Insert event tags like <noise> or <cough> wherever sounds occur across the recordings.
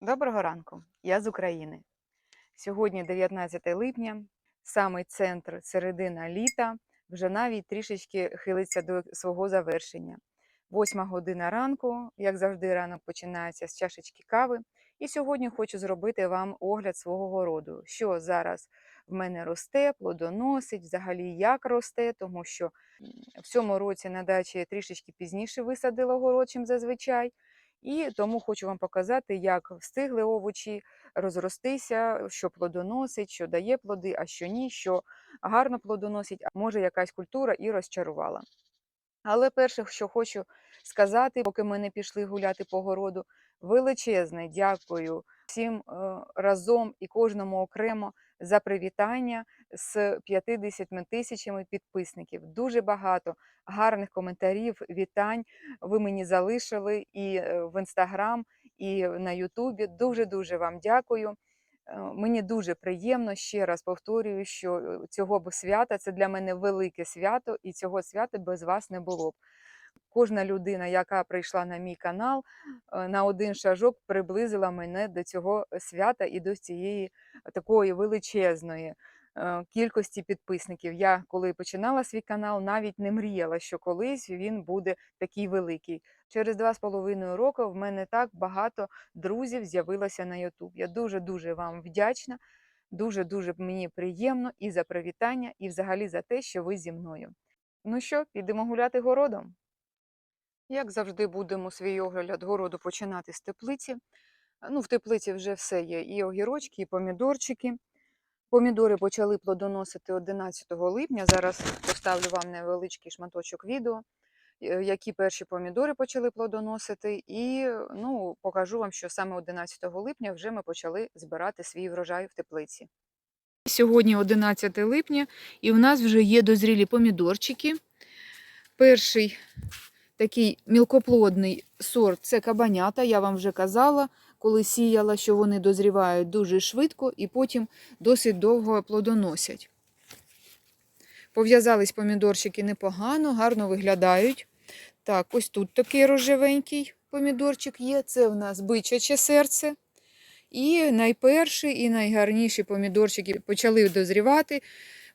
Доброго ранку, я з України. Сьогодні 19 липня, самий центр середина літа, вже навіть трішечки хилиться до свого завершення. Восьма година ранку, як завжди, ранок починається з чашечки кави. І сьогодні хочу зробити вам огляд свого городу, що зараз в мене росте, плодоносить, взагалі як росте, тому що в цьому році на дачі трішечки пізніше висадила город, чим зазвичай. І тому хочу вам показати, як встигли овочі розростися, що плодоносить, що дає плоди, а що ні, що гарно плодоносить, а може якась культура і розчарувала. Але перше, що хочу сказати, поки ми не пішли гуляти по городу, величезне дякую всім е, разом і кожному окремо за привітання з 50 тисячами підписників. Дуже багато гарних коментарів, вітань ви мені залишили і е, в інстаграм, і на Ютубі. Дуже дуже вам дякую. Е, Мені дуже приємно, ще раз повторюю, що цього б свята це для мене велике свято, і цього свята без вас не було б. Кожна людина, яка прийшла на мій канал, е, на один шажок приблизила мене до цього свята і до цієї такої величезної е, кількості підписників. Я коли починала свій канал, навіть не мріяла, що колись він буде такий великий. Через два з половиною роки в мене так багато друзів з'явилося на YouTube. Я дуже дуже вам вдячна. Дуже дуже мені приємно і за привітання, і взагалі за те, що ви зі мною. Ну що, підемо гуляти городом? Як завжди, будемо свій огляд городу починати з теплиці. Ну, в теплиці вже все є: і огірочки, і помідорчики. Помідори почали плодоносити 11 липня. Зараз поставлю вам невеличкий шматочок відео, е, які перші помідори почали плодоносити, і ну, покажу вам, що саме 11 липня вже ми почали збирати свій врожай в теплиці. Сьогодні 11 липня, і в нас вже є дозрілі помідорчики. Перший такий мілкоплодний сорт це кабанята. Я вам вже казала, коли сіяла, що вони дозрівають дуже швидко і потім досить довго плодоносять. Пов'язались помідорчики непогано, гарно виглядають. Так, ось тут такий рожевенький помідорчик є. Це в нас бичаче серце. І найперший, і найгарніші помідорчики почали дозрівати.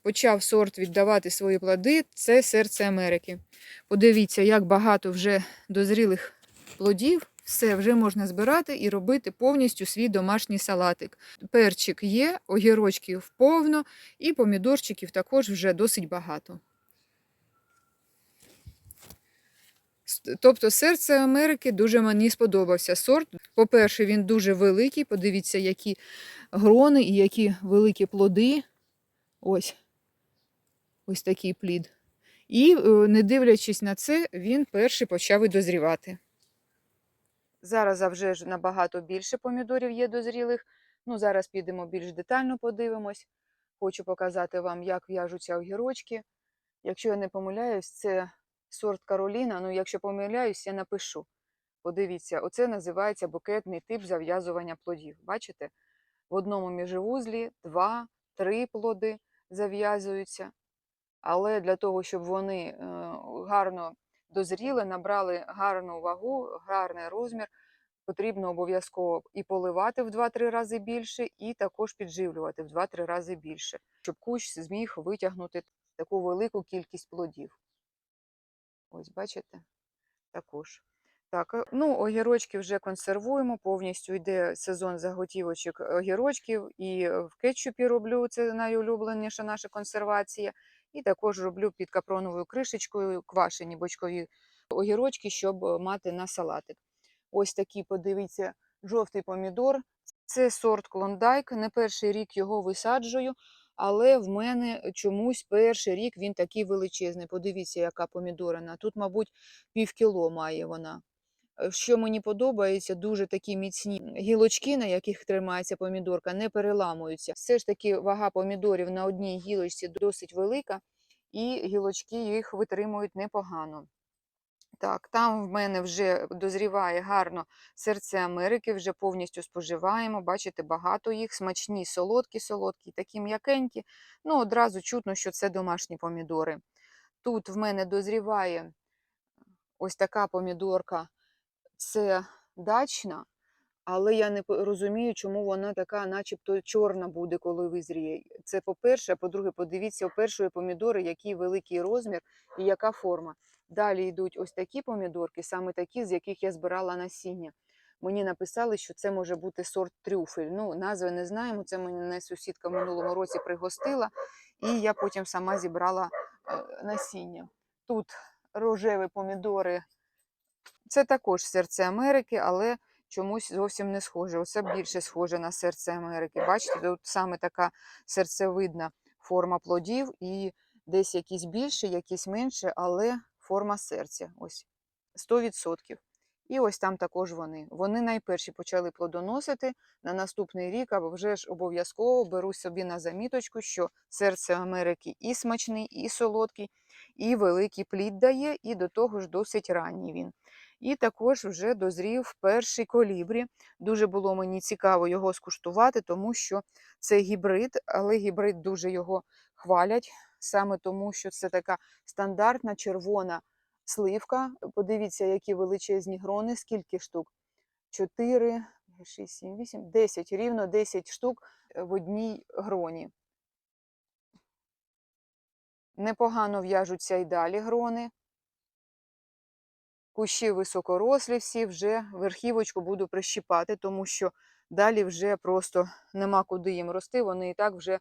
Почав сорт віддавати свої плоди. Це серце Америки. Подивіться, як багато вже дозрілих плодів. Все, вже можна збирати і робити повністю свій домашній салатик. Перчик є, огірочків повно, і помідорчиків також вже досить багато. Тобто серце Америки дуже мені сподобався сорт. По-перше, він дуже великий. Подивіться, які грони і які великі плоди. Ось. Ось такий плід. І, е, не дивлячись на це, він перший почав і дозрівати. Зараз вже ж набагато більше помідорів є дозрілих. Ну, зараз підемо більш детально подивимось. Хочу показати вам, як в'яжуться огірочки. Якщо я не помиляюсь, це сорт Кароліна. Ну, якщо помиляюсь, я напишу. Подивіться, оце називається букетний тип зав'язування плодів. Бачите? В одному міжвузлі два-три плоди зав'язуються. Але для того, щоб вони е, гарно дозріли, набрали гарну вагу, гарний розмір, потрібно обов'язково і поливати в 2-3 рази більше, і також підживлювати в 2-3 рази більше, щоб кущ зміг витягнути таку велику кількість плодів. Ось, бачите? Також. Так, е, ну, огірочки вже консервуємо, повністю йде сезон заготівочок огірочків, і в кетчупі роблю, це найулюбленіша наша консервація. І також роблю під капроновою кришечкою квашені бочкові огірочки, щоб е, мати на салатик. Ось такий, подивіться, жовтий помідор. Це сорт клондайк. Не перший рік його висаджую, але в мене чомусь перший рік він такий величезний. Подивіться, яка помідорина. Тут, мабуть, півкіло має вона. Е, Що мені подобається, дуже такі міцні гілочки, на яких тримається помідорка, не переламуються. Все ж таки вага помідорів на одній гілочці досить велика, і гілочки їх витримують непогано. Так, там в мене вже дозріває гарно серце Америки, вже повністю споживаємо. Бачите, багато їх, смачні, солодкі, солодкі, такі м'якенькі. Ну, одразу чутно, що це домашні помідори. Тут в мене дозріває ось така помідорка це дачна. Але я не розумію, чому вона така, начебто, чорна буде, коли визріє. Це по-перше, а по-друге, подивіться у першої помідори, який великий розмір і яка форма. Далі йдуть ось такі помідорки, саме такі, з яких я збирала насіння. Мені написали, що це може бути сорт трюфель. Ну, назви не знаємо. Це мене сусідка в минулому році пригостила, і я потім сама зібрала е, насіння. Тут рожеві помідори. Це також серце Америки, але чомусь зовсім не схоже. Оце більше схоже на серце Америки. Бачите, тут саме така серцевидна форма плодів, і десь якісь більше, якісь менше, але форма серця. Ось 100%. І ось там також вони. Вони найперші почали плодоносити на наступний рік, або вже ж обов'язково беру собі на заміточку, що серце Америки і смачний, і солодкий, і великий плід дає, і до того ж досить ранній він. І також вже дозрів перший колібрі. Дуже було мені цікаво його скуштувати, тому що це гібрид, але гібрид дуже його хвалять, саме тому, що це така стандартна червона сливка. Подивіться, які величезні грони, скільки штук? 4, 6, 7, 8, 10, рівно 10 штук в одній гроні. Непогано в'яжуться й далі грони. Кущі високорослі всі, вже верхівочку буду прищіпати, тому що далі вже просто нема куди їм рости. Вони і так вже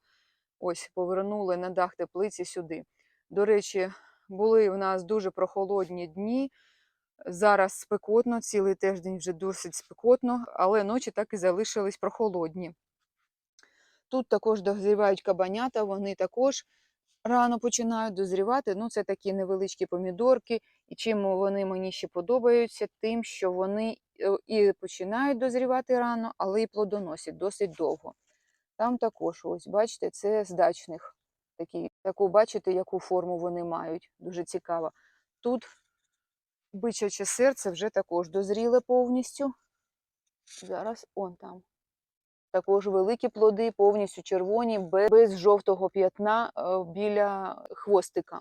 ось повернули на дах теплиці сюди. До речі, були в нас дуже прохолодні дні. Зараз спекотно, цілий тиждень вже досить спекотно, але ночі так і залишились прохолодні. Тут також дозрівають кабанята, вони також рано починають дозрівати. Ну, це такі невеличкі помідорки. І чим вони мені ще подобаються, тим, що вони е, і починають дозрівати рано, але і плодоносять досить довго. Там також, ось, бачите, це з дачних. Такі, таку, бачите, яку форму вони мають. Дуже цікаво. Тут бичаче серце вже також дозріле повністю. Зараз он там. Також великі плоди, повністю червоні, без, жовтого п'ятна е, біля хвостика.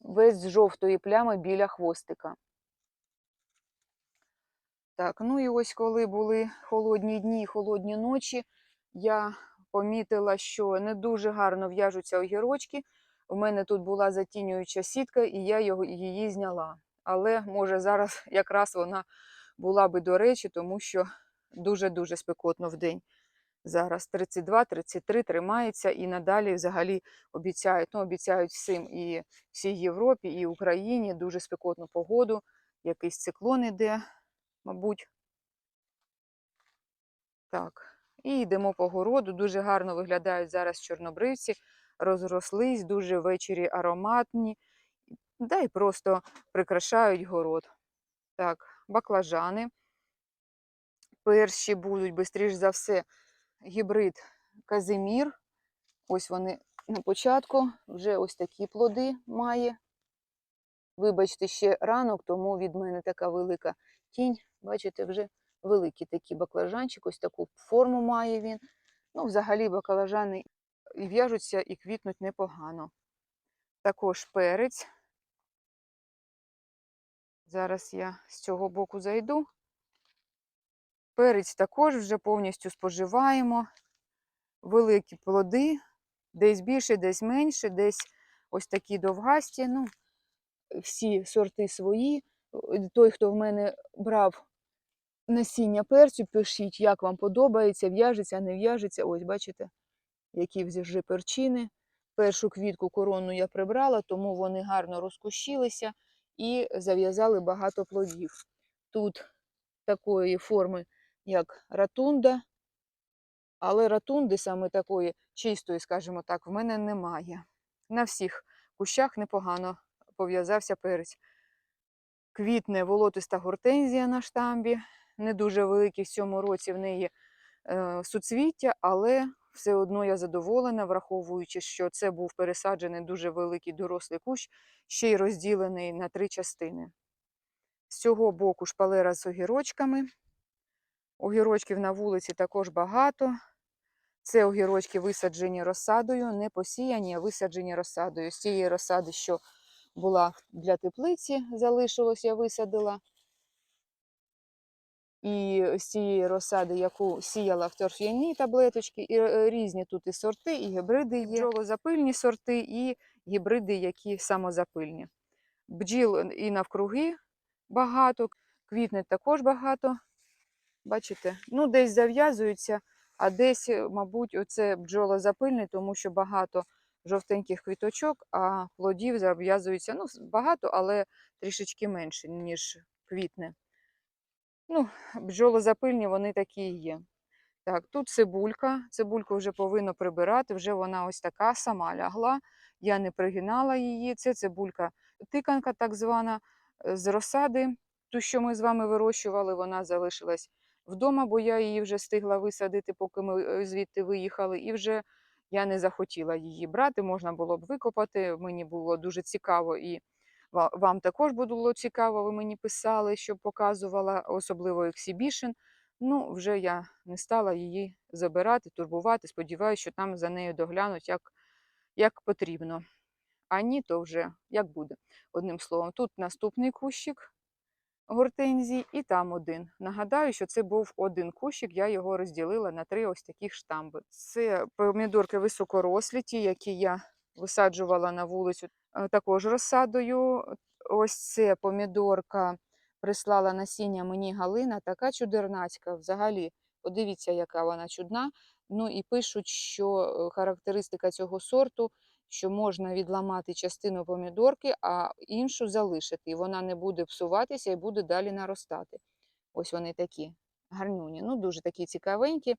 Без жовтої плями біля хвостика. Так, ну і ось коли були холодні дні, холодні ночі, я помітила, що не дуже гарно в'яжуться огірочки. У мене тут була затінююча сітка, і я його, її зняла. Але може зараз <laughs> якраз вона була би до речі, тому що дуже-дуже спекотно в день. Зараз 32-33 тримається і надалі взагалі обіцяють, ну обіцяють всім і всій Європі, і Україні дуже спекотну погоду. Якийсь циклон іде, мабуть. Так, і йдемо по городу. Дуже гарно виглядають зараз чорнобривці, розрослись, дуже ввечері ароматні, да й просто прикрашають город. Так, баклажани. Перші будуть, швидше за все, гібрид Казимір. Ось вони на початку, вже ось такі плоди має. Вибачте, ще ранок, тому від мене така велика тінь. Бачите, вже великий такий баклажанчик, ось таку форму має він. Ну, взагалі баклажани і в'яжуться, і квітнуть непогано. Також перець. Зараз я з цього боку зайду. Перець також вже повністю споживаємо. Великі плоди, десь більше, десь менше, десь ось такі довгасті. Ну, всі сорти свої. Той, хто в мене брав насіння перцю, пишіть, як вам подобається, в'яжеться, не в'яжеться. Ось, бачите, які вже перчини. Першу квітку корону я прибрала, тому вони гарно розкущилися і зав'язали багато плодів. Тут такої форми, як ратунда, але ратунди саме такої чистої, скажімо так, в мене немає. На всіх кущах непогано пов'язався перець. Квітне волотиста гортензія на штамбі. Не дуже великі в цьому році в неї е, суцвіття, але все одно я задоволена, враховуючи, що це був пересаджений дуже великий дорослий кущ, ще й розділений на три частини. З цього боку шпалера з огірочками. Огірочків на вулиці також багато. Це огірочки висаджені розсадою, не посіяні, а висаджені розсадою. З цієї розсади, що була для теплиці, залишилось, я висадила. І з цієї розсади, яку сіяла в торф'яні таблеточки, і е, різні тут і сорти, і гібриди є. Бджолозапильні сорти, і гібриди, які самозапильні. Бджіл і навкруги багато, квітне також багато. Бачите, ну десь зав'язуються, а десь, е, мабуть, оце бджолозапильний, тому що багато жовтеньких квіточок, а плодів зав'язується ну, багато, але трішечки менше, ніж квітне. Ну, бджолозапильні вони такі і є. Так, тут цибулька. Цибульку вже повинно прибирати, вже вона ось така сама лягла. Я не пригинала її. Це цибулька тиканка, так звана, е, з розсади. Ту, що ми з вами вирощували, вона залишилась вдома, бо я її вже встигла висадити, поки ми е, звідти виїхали. І вже я не захотіла її брати. Можна було б викопати. Мені було дуже цікаво і вам також було цікаво. Ви мені писали, щоб показувала, особливо ексібішн. Ну, вже я не стала її забирати, турбувати. Сподіваюся, що там за нею доглянуть як, як потрібно. А ні, то вже як буде. Одним словом, тут наступний кущик гортензій і там один. Нагадаю, що це був один кущик, я його розділила на три ось таких штамби. Це помідорки високорослі, ті, які я висаджувала на вулицю, також розсадою. Ось це помідорка прислала насіння мені Галина, така чудернацька взагалі. Подивіться, яка вона чудна. Ну і пишуть, що е, характеристика цього сорту, що можна відламати частину помідорки, а іншу залишити. І вона не буде псуватися і буде далі наростати. Ось вони такі гарнюні. Ну, дуже такі цікавенькі.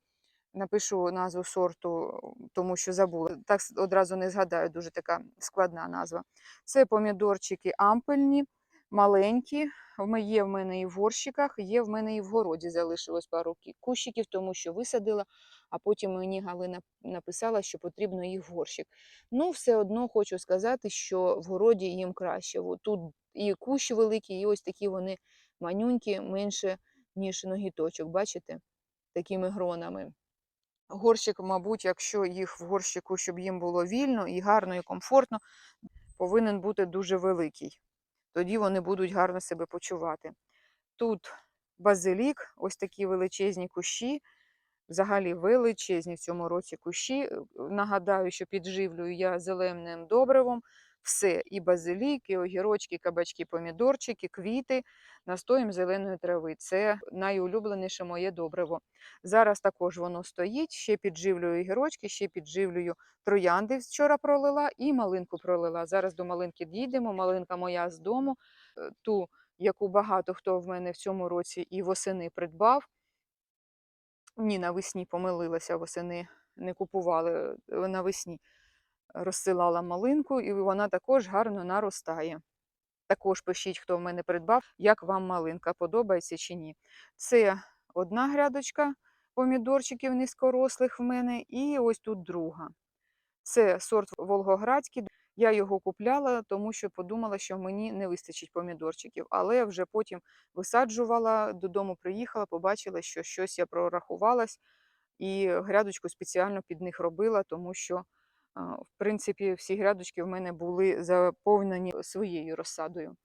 Напишу назву сорту, тому що забула. Так одразу не згадаю, дуже така складна назва. Це помідорчики ампельні, маленькі. Є в мене і в горщиках, є в мене і в городі залишилось пару кущиків, тому що висадила, а потім мені Галина написала, що потрібно їх в горщик. Ну, все одно хочу сказати, що в городі їм краще. Тут і кущі великі, і ось такі вони манюнькі, менше, ніж ногіточок, бачите, такими гронами. Горщик, мабуть, якщо їх в горщику, щоб їм було вільно і гарно, і комфортно, повинен бути дуже великий. Тоді вони будуть гарно себе почувати. Тут базилік, ось такі величезні кущі, взагалі величезні в цьому році кущі. Нагадаю, що підживлюю я зеленим добривом. Все, і базилік, і огірочки, кабачки, помідорчики, квіти настоєм зеленої трави. Це найулюбленіше моє добриво. Зараз також воно стоїть, ще підживлюю огірочки, ще підживлюю троянди вчора пролила і малинку пролила. Зараз до малинки дійдемо. Малинка моя з дому, е, ту, яку багато хто в мене в цьому році і восени придбав. Ні, навесні помилилася, восени не купували е, навесні. Розсилала малинку, і вона також гарно наростає. Також пишіть, хто в мене придбав, як вам малинка подобається чи ні. Це одна грядочка помідорчиків низькорослих в мене, і ось тут друга. Це сорт Волгоградський. Я його купляла, тому що подумала, що мені не вистачить помідорчиків. Але вже потім висаджувала, додому приїхала, побачила, що щось я прорахувалась, і грядочку спеціально під них робила, тому що, в принципі, всі грядочки в мене були заповнені своєю розсадою.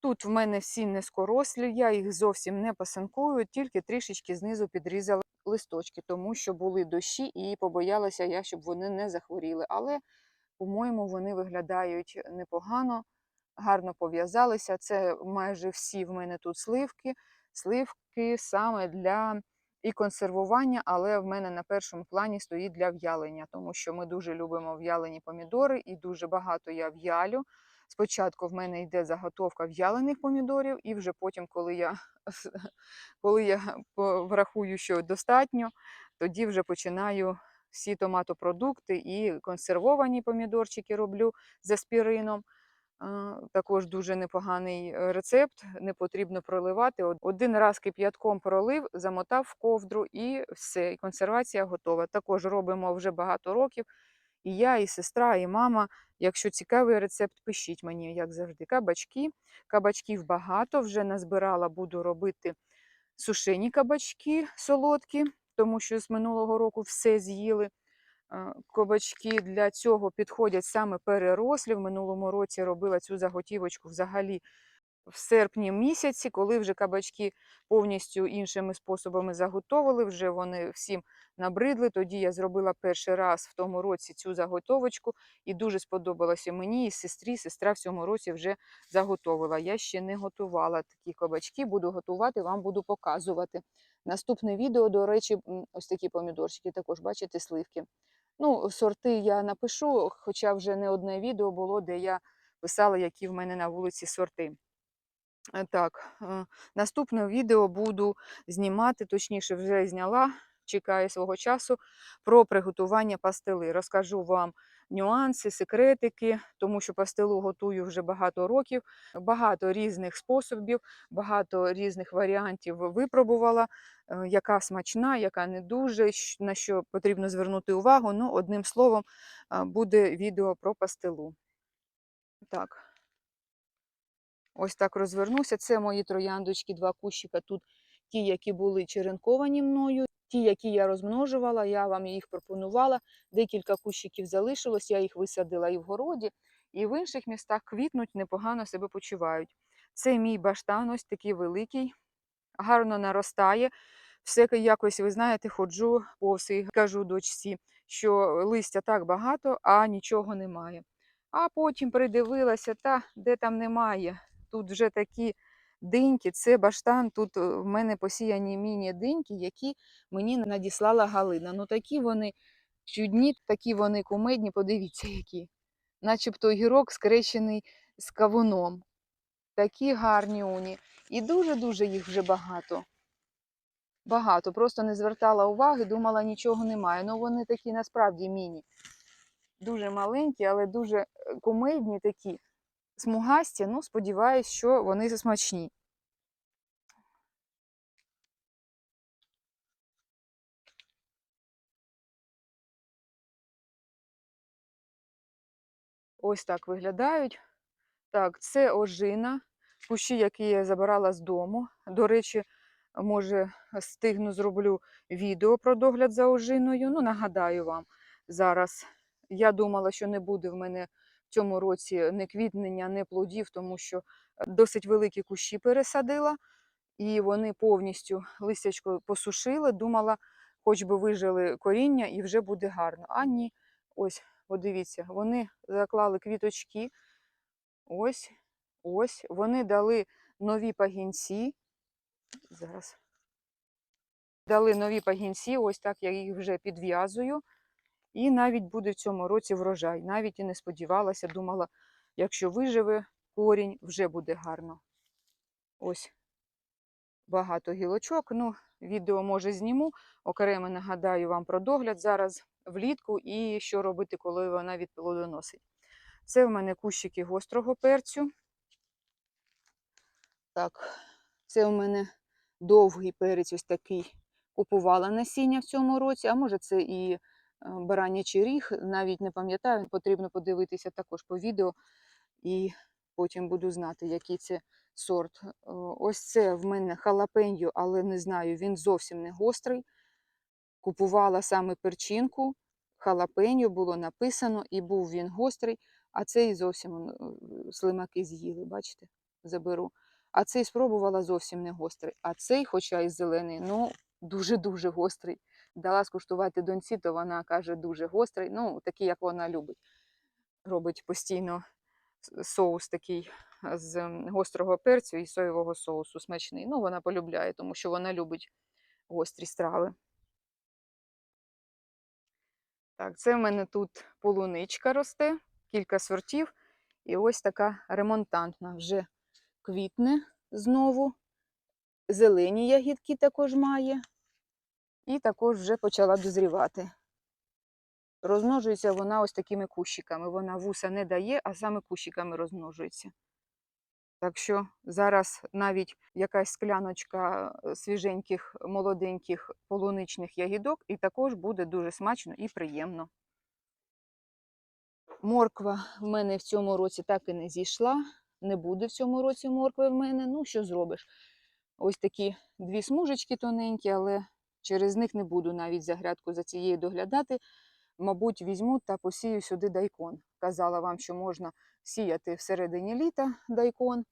Тут в мене всі низькорослі, я їх зовсім не пасанкую, тільки трішечки знизу підрізала листочки, тому що були дощі і побоялася я, щоб вони не захворіли. Але, по-моєму, вони виглядають непогано, гарно пов'язалися. Це майже всі в мене тут сливки. Сливки саме для і консервування, але в мене на першому плані стоїть для в'ялення, тому що ми дуже любимо в'ялені помідори і дуже багато я в'ялю. Спочатку в мене йде заготовка в'ялених помідорів, і вже потім, коли я, <laughs> коли я врахую, що достатньо, тоді вже починаю всі томатопродукти і консервовані помідорчики роблю з аспірином. Також дуже непоганий е, рецепт, не потрібно проливати. Один раз кип'ятком пролив, замотав в ковдру і все, і консервація готова. Також робимо вже багато років. І я, і сестра, і мама. Якщо цікавий рецепт, пишіть мені, як завжди. Кабачки. Кабачків багато, вже назбирала, буду робити сушені кабачки солодкі, тому що з минулого року все з'їли. Кабачки для цього підходять саме перерослі. В минулому році робила цю заготівочку взагалі в серпні місяці, коли вже кабачки повністю іншими способами заготовили, вже вони всім набридли. Тоді я зробила перший раз в тому році цю заготовочку і дуже сподобалося мені і сестрі. Сестра в цьому році вже заготовила. Я ще не готувала такі кабачки, буду готувати, вам буду показувати. Наступне відео, до речі, ось такі помідорчики, також бачите, сливки. Ну, сорти я напишу, хоча вже не одне відео було, де я писала, які в мене на вулиці сорти. Е, Так, е, наступне відео буду знімати, точніше, вже зняла, чекаю свого часу, про приготування пастили. Розкажу вам нюанси, секретики, тому що пастилу готую вже багато років, багато різних способів, багато різних варіантів випробувала, е, яка смачна, яка не дуже, на що потрібно звернути увагу. Ну, одним словом, буде відео про пастилу. Так. Ось так розвернуся. Це мої трояндочки, два кущика. Тут ті, які були черенковані мною, ті, які я розмножувала, я вам їх пропонувала. Декілька кущиків залишилось, я їх висадила і в городі, і в інших містах квітнуть, непогано себе почувають. Це мій баштан, ось такий великий, гарно наростає. Все якось, ви знаєте, ходжу повз і кажу дочці, що листя так багато, а нічого немає. А потім придивилася, та де там немає. Тут вже такі диньки, це баштан. Тут е, в мене посіяні міні-диньки, які мені надіслала Галина. Ну такі вони чудні, такі вони кумедні, подивіться, які. Начебто гірок скрещений з кавуном. Такі гарні уні. І дуже-дуже їх вже багато. Багато. Просто не звертала уваги, думала, нічого немає. Ну вони такі насправді міні. Дуже маленькі, але дуже е, кумедні такі смугасті. Ну, сподіваюсь, що вони смачні. Ось так виглядають. Так, це ожина, кущі, які я забирала з дому. До речі, може, стигну зроблю відео про догляд за ожиною. Ну, нагадаю вам зараз. Я думала, що не буде в мене цьому році ні квітнення, ні плодів, тому що досить великі кущі пересадила, і вони повністю листячко посушили. Думала, хоч би вижили коріння і вже буде гарно. А ні, ось, подивіться, вони заклали квіточки. Ось, ось. Вони дали нові пагінці. Зараз. Дали нові пагінці, ось так я їх вже підв'язую. І навіть буде в цьому році врожай. Навіть і не сподівалася, думала, якщо виживе корінь, вже буде гарно. Ось багато гілочок. Ну, відео може зніму. Окремо нагадаю вам про догляд зараз влітку і що робити, коли вона відплодоносить. Це в мене кущики гострого перцю. Так, це в мене довгий перець, ось такий. Купувала насіння в цьому році, а може це і баранячий ріг, навіть не пам'ятаю, потрібно подивитися також по відео, і потім буду знати, який це сорт. Е, Ось це в мене халапеньо, але не знаю, він зовсім не гострий. Купувала саме перчинку, халапеньо було написано, і був він гострий, а цей зовсім е, слимаки з'їли, бачите, заберу. А цей спробувала зовсім не гострий. А цей, хоча і зелений, ну дуже-дуже гострий. Дала скуштувати доньці, то вона каже, дуже гострий. Ну, такий, як вона любить. Робить постійно соус такий з гострого перцю і соєвого соусу смачний. Ну, вона полюбляє, тому що вона любить гострі страви. Так, це в мене тут полуничка росте, кілька сортів. І ось така ремонтантна вже квітне знову. Зелені ягідки також має. І також вже почала дозрівати. Розмножується вона ось такими кущиками. Вона вуса не дає, а саме кущиками розмножується. Так що зараз навіть якась скляночка е, свіженьких, молоденьких полуничних ягідок, і також буде дуже смачно і приємно. Морква в мене в цьому році так і не зійшла. Не буде в цьому році моркви в мене. Ну, що зробиш? Ось такі дві смужечки тоненькі, але через них не буду навіть за грядку за цією доглядати. Мабуть, візьму та посію сюди дайкон. Казала вам, що можна сіяти всередині літа дайкон.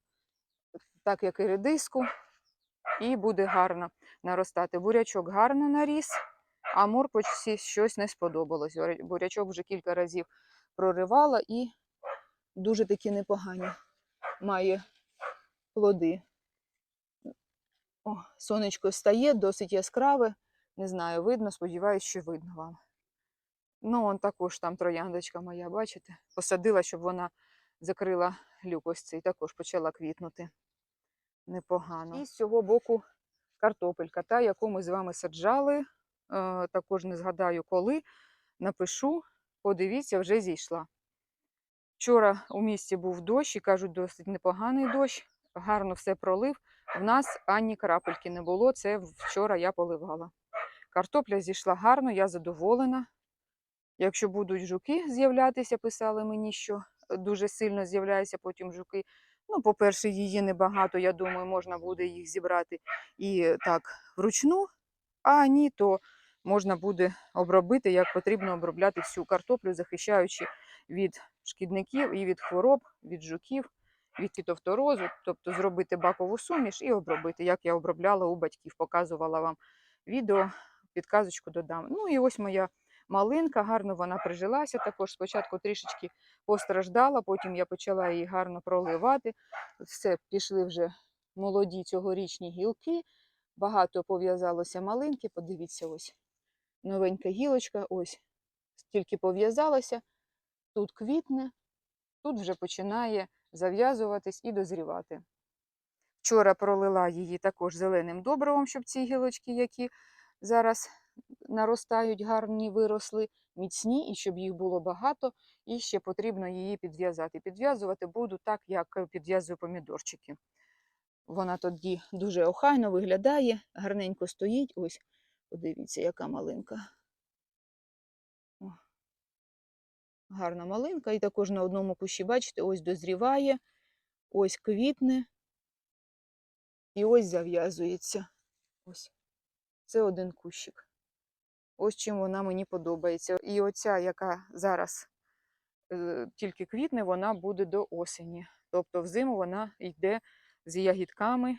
так як і редиску, і буде гарно наростати. Бурячок гарно наріс, а морквочці щось не сподобалось. Бурячок вже кілька разів проривала і дуже такі непогані має плоди. О, сонечко стає, досить яскраве. Не знаю, видно, сподіваюся, що видно вам. Ну, он також там трояндочка моя, бачите? Посадила, щоб вона закрила люк ось цей, також почала квітнути. Непогано. І з цього боку картопелька, та, яку ми з вами саджали. Е, також не згадаю коли. Напишу, подивіться, вже зійшла. Вчора у місті був дощ і кажуть, досить непоганий дощ. Гарно все пролив. В нас ані крапельки не було. Це вчора я поливала. Картопля зійшла гарно, я задоволена. Якщо будуть жуки з'являтися, писали мені, що дуже сильно з'являються потім жуки. Ну, по-перше, її небагато, я думаю, можна буде їх зібрати і так вручну, а ні, то можна буде обробити, як потрібно обробляти всю картоплю, захищаючи від шкідників і від хвороб, від жуків, від фітофторозу, тобто зробити бакову суміш і обробити, як я обробляла у батьків, показувала вам відео, підказочку додам. Ну і ось моя малинка, гарно вона прижилася. Також спочатку трішечки постраждала, потім я почала її гарно проливати. Все, пішли вже молоді цьогорічні гілки. Багато пов'язалося малинки. Подивіться, ось новенька гілочка, ось тільки пов'язалася. Тут квітне, тут вже починає зав'язуватись і дозрівати. Вчора пролила її також зеленим добривом, щоб ці гілочки, які зараз наростають, гарні виросли, міцні, і щоб їх було багато, і ще потрібно її підв'язати. Підв'язувати буду так, як підв'язую помідорчики. Вона тоді дуже охайно виглядає, гарненько стоїть. Ось, подивіться, яка малинка. Гарна малинка. І також на одному кущі, бачите, ось дозріває, ось квітне, і ось зав'язується. Ось. Це один кущик. Ось чим вона мені подобається. І оця, яка зараз е, тільки квітне, вона буде до осені. Тобто взиму вона йде з ягідками.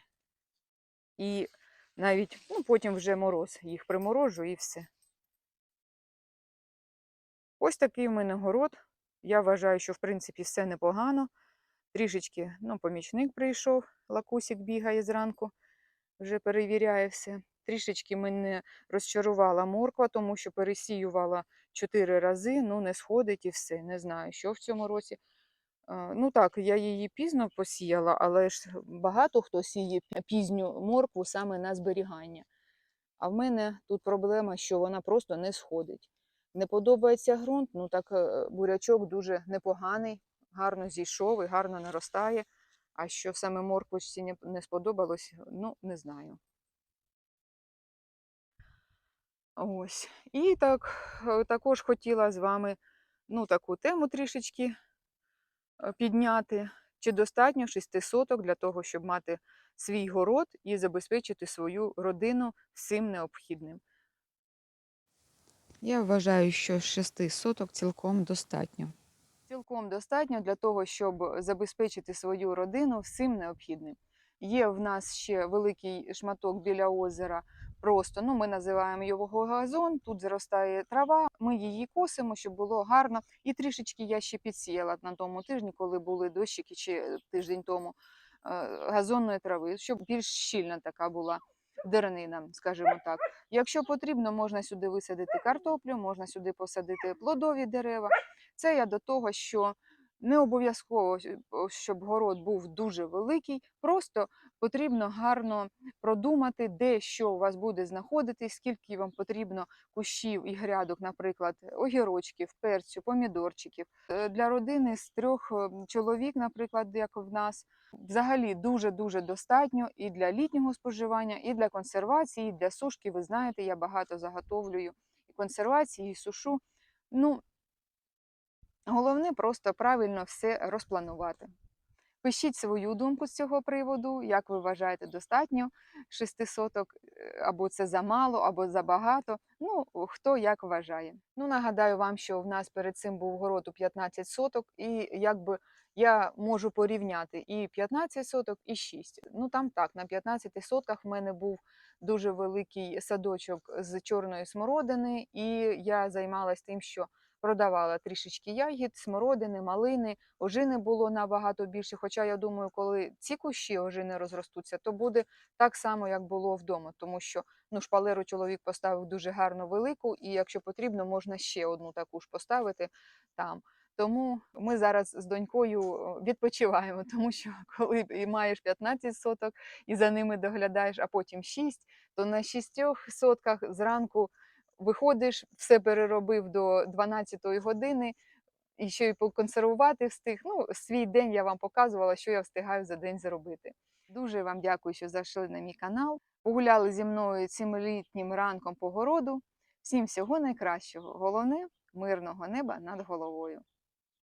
І навіть ну, потім вже мороз їх приморожу і все. Ось такий в мене город. Я вважаю, що в принципі все непогано. Трішечки ну, помічник прийшов, лакусик бігає зранку, вже перевіряє все. Трішечки мене розчарувала морква, тому що пересіювала чотири рази, ну не сходить і все. Не знаю, що в цьому році. Ну так, я її пізно посіяла, але ж багато хто сіє пізню моркву саме на зберігання. А в мене тут проблема, що вона просто не сходить. Не подобається ґрунт, ну так е, бурячок дуже непоганий, гарно зійшов і гарно наростає. А що саме морквочці не- сподобалось, ну не знаю. Ось. І так, е, також хотіла з вами ну, таку тему трішечки е, підняти. Чи достатньо 6 соток для того, щоб мати свій город і забезпечити свою родину всім необхідним? Я вважаю, що 6 соток цілком достатньо. Цілком достатньо для того, щоб забезпечити свою родину всім необхідним. Є в нас ще великий шматок біля озера. Просто ну ми називаємо його газон. Тут зростає трава. Ми її косимо, щоб було гарно. І трішечки я ще підсіяла на тому тижні, коли були дощики, чи тиждень тому е, газонної трави, щоб більш щільна така була дернина, скажімо так. Якщо потрібно, можна сюди висадити картоплю, можна сюди посадити плодові дерева. Це я до того, що не обов'язково, щоб город був дуже великий, просто потрібно гарно продумати, де що у вас буде знаходитись, скільки вам потрібно кущів і грядок, наприклад, огірочків, перцю, помідорчиків. Е, Для родини з трьох е, чоловік, наприклад, як в нас, взагалі дуже-дуже достатньо і для літнього споживання, і для консервації, і для сушки. Ви знаєте, я багато заготовлюю і консервації, і сушу. Ну, Головне просто правильно все розпланувати. Пишіть свою думку з цього приводу, як ви вважаєте, достатньо 6 соток, е, або це замало, або забагато. Ну, хто як вважає. Ну, нагадаю вам, що в нас перед цим був город у 15 соток, і якби я можу порівняти і 15 соток, і 6. Ну там так, на 15 сотках в мене був дуже великий садочок з чорної смородини, і я займалась тим, що продавала трішечки ягід, смородини, малини, ожини було набагато більше. Хоча я думаю, коли ці кущі ожини розростуться, то буде так само, як було вдома, тому що ну, шпалеру чоловік поставив дуже гарно велику, і якщо потрібно, можна ще одну таку ж поставити там. Тому ми зараз з донькою відпочиваємо, <laughs> тому що коли і маєш 15 соток і за ними доглядаєш, а потім 6, то на 6 сотках зранку виходиш, все переробив до 12-ї години, і ще й поконсервувати встиг. Ну, свій день я вам показувала, що я встигаю за день зробити. Дуже вам дякую, що зайшли на мій канал. Погуляли зі мною цим літнім ранком по городу. Всім всього найкращого. Головне мирного неба над головою.